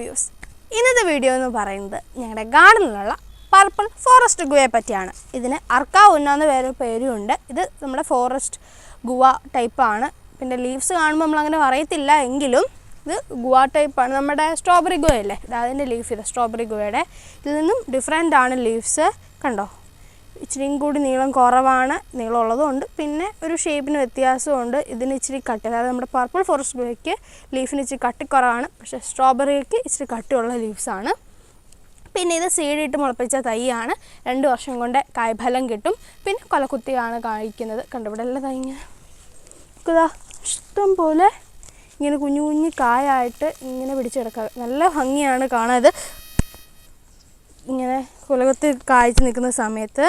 Views ഇന്നത്തെ video എന്ന് പറയുന്നത് ഞങ്ങളുടെ ഗാർഡനിലുള്ള പർപ്പിൾ ഫോറസ്റ്റ് ഗുവയെ പറ്റിയാണ്. ഇതിന് അർക്ക ഉന്ന എന്ന് വേറെ പേരുമുണ്ട് ഇത് നമ്മുടെ ഫോറസ്റ്റ് ഗുവ ടൈപ്പാണ് പിന്നെ ലീവ്സ് കാണുമ്പോൾ നമ്മളങ്ങനെ പറയത്തില്ല എങ്കിലും ഇത് ഗുവ ടൈപ്പാണ് നമ്മുടെ സ്ട്രോബെറി ഗുവയല്ലേ അതിന്റെ ലീഫ് ഇത് സ്ട്രോബെറി ഗുവയുടെ ഇതിൽ നിന്നും ഡിഫറെന്റ് ആണ് ലീവ്സ് കണ്ടോ? ഇച്ചിരിയും കൂടി നീളം കുറവാണ് നീളമുള്ളതുകൊണ്ട് പിന്നെ ഒരു ഷേപ്പിന് വ്യത്യാസമുണ്ട് ഇതിന് ഇച്ചിരി കട്ടി അതായത് നമ്മുടെ പർപ്പിൾ ഫോറസ്റ്റ് ബ്ലൂയ്ക്ക് ലീഫിന് ഇച്ചിരി കട്ടിക്കുറവാണ് പക്ഷേ സ്ട്രോബെറിക്ക് ഇച്ചിരി കട്ടിയുള്ള ലീവ്സാണ് പിന്നെ ഇത് സീഡിട്ട് മുളപ്പിച്ച തൈയാണ്. രണ്ട് വർഷം കൊണ്ട് കായ്ഫലം കിട്ടും. പിന്നെ കൊലക്കുത്തിയാണ് കാണിക്കുന്നത് കണ്ടിവിടെ എല്ലാം തൈ ഇങ്ങനെ? ഇഷ്ടം പോലെ ഇങ്ങനെ കുഞ്ഞു കുഞ്ഞു കായായിട്ട് ഇങ്ങനെ പിടിച്ചെടുക്കുക നല്ല ഭംഗിയാണ് കാണാൻ. ഇത് ഇങ്ങനെ കുലകത്ത് കായ്ച്ച് നിൽക്കുന്ന സമയത്ത്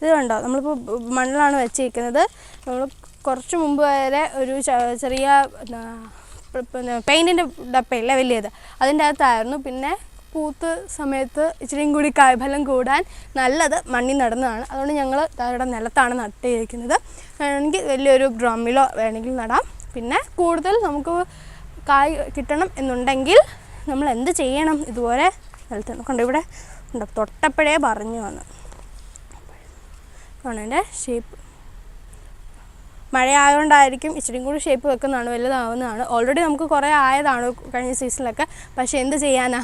ഇത് കണ്ടോ? നമ്മളിപ്പോൾ മണ്ണിലാണ് വെച്ചിരിക്കുന്നത്. നമ്മൾ കുറച്ച് മുമ്പ് വരെ ഒരു ചെറിയ പിന്നെ പെയിന്റിന്റെ ഡപ്പയില്ല വലിയത്. അതിന്റെ അകത്തായിരുന്നു. പിന്നെ പൂത്ത് സമയത്ത് ഇച്ചിരിയും കൂടി കായ്ഫലം കൂടാൻ നല്ലത് മണ്ണിൽ നടന്നതാണ്. അതുകൊണ്ട് ഞങ്ങൾ അവരുടെ നിലത്താണ് നട്ടിരിക്കുന്നത്. വേണമെങ്കിൽ വലിയൊരു ഡ്രമ്മിലോ വേണമെങ്കിൽ നടാം. പിന്നെ കൂടുതൽ നമുക്ക് കായ് കിട്ടണം എന്നുണ്ടെങ്കിൽ നമ്മൾ എന്ത് ചെയ്യണം ഇതുപോലെ നിലത്ത് കണ്ടോ ഇവിടെ ഉണ്ടോ? തൊട്ടപ്പോഴേ പറഞ്ഞു വന്നു. ആണ് എന്റെ ഷേപ്പ് മഴയായതുകൊണ്ടായിരിക്കും ഇച്ചിരിയും കൂടി ഷേപ്പ് വെക്കുന്നതാണ് വലുതാവുന്നതാണ്. ഓൾറെഡി നമുക്ക് കുറേ ആയതാണ് കഴിഞ്ഞ സീസണിലൊക്കെ പക്ഷേ എന്ത് ചെയ്യാനാ?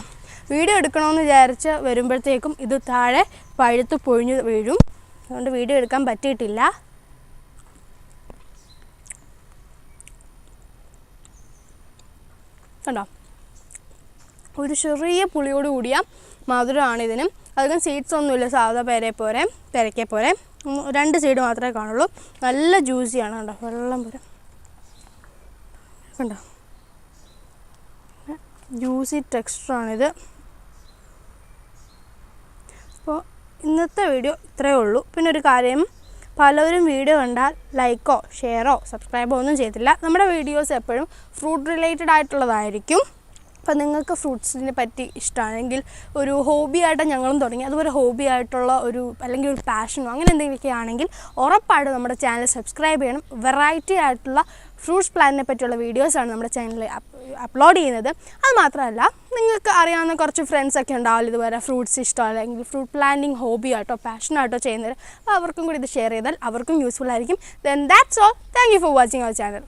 വീഡിയോ എടുക്കണമെന്ന് വിചാരിച്ച് വരുമ്പോഴത്തേക്കും ഇത് താഴെ പഴുത്ത് പൊഴിഞ്ഞ് വീഴും. അതുകൊണ്ട് വീഡിയോ എടുക്കാൻ പറ്റിയിട്ടില്ല. കണ്ടോ? ഒരു ചെറിയ പുളിയോട് കൂടിയ മധുരമാണ് ഇതിന്. അധികം സീഡ്സ് ഒന്നുമില്ല സാധാ പേരെ പോരെ പെരക്കെ പോരെ രണ്ട് സീഡ് മാത്രമേ കാണുള്ളൂ. നല്ല ജ്യൂസിയാണ് കണ്ടോ? വെള്ളം പോലെ. കണ്ടോ? ജ്യൂസി ടെക്സ്ചറാണിത് അപ്പോൾ ഇന്നത്തെ വീഡിയോ ഇത്രയേ ഉള്ളൂ. പിന്നെ ഒരു കാര്യം പലവരും വീഡിയോ കണ്ടാൽ ലൈക്കോ ഷെയറോ സബ്സ്ക്രൈബോ ഒന്നും ചെയ്തില്ല നമ്മുടെ വീഡിയോസ് എപ്പോഴും ഫ്രൂട്ട് റിലേറ്റഡ് ആയിട്ടുള്ളതായിരിക്കും. അപ്പോൾ നിങ്ങൾക്ക് ഫ്രൂട്ട്സിനെ പറ്റി ഇഷ്ടമാണെങ്കിൽ ഒരു ഹോബി ആയിട്ട് ഞങ്ങളും തുടങ്ങി. അതുപോലെ ഹോബി ആയിട്ടുള്ള ഒരു അല്ലെങ്കിൽ ഒരു പാഷനോ അങ്ങനെ എന്തെങ്കിലുമൊക്കെ ആണെങ്കിൽ ഉറപ്പായിട്ടും നമ്മുടെ ചാനൽ സബ്സ്ക്രൈബ് ചെയ്യണം. വെറൈറ്റി ആയിട്ടുള്ള ഫ്രൂട്ട്സ് പ്ലാനിനെ പറ്റിയുള്ള വീഡിയോസാണ് നമ്മുടെ ചാനലിൽ അപ്ലോഡ് ചെയ്യുന്നത്. അത് മാത്രമല്ല നിങ്ങൾക്ക് അറിയാവുന്ന കുറച്ച് ഫ്രണ്ട്സൊക്കെ ഉണ്ടാവില്ല ഇതുപോലെ ഫ്രൂട്ട്സ് ഇഷ്ടം അല്ലെങ്കിൽ ഫ്രൂട്ട് പ്ലാന്റിങ് ഹോബി ആയിട്ടോ പാഷനായിട്ടോ ചെയ്യുന്നവർ അപ്പോൾ അവർക്കും കൂടി ഇത് ഷെയർ ചെയ്താൽ അവർക്കും യൂസ്ഫുൾ ആയിരിക്കും. Then that's all thank you for watching our channel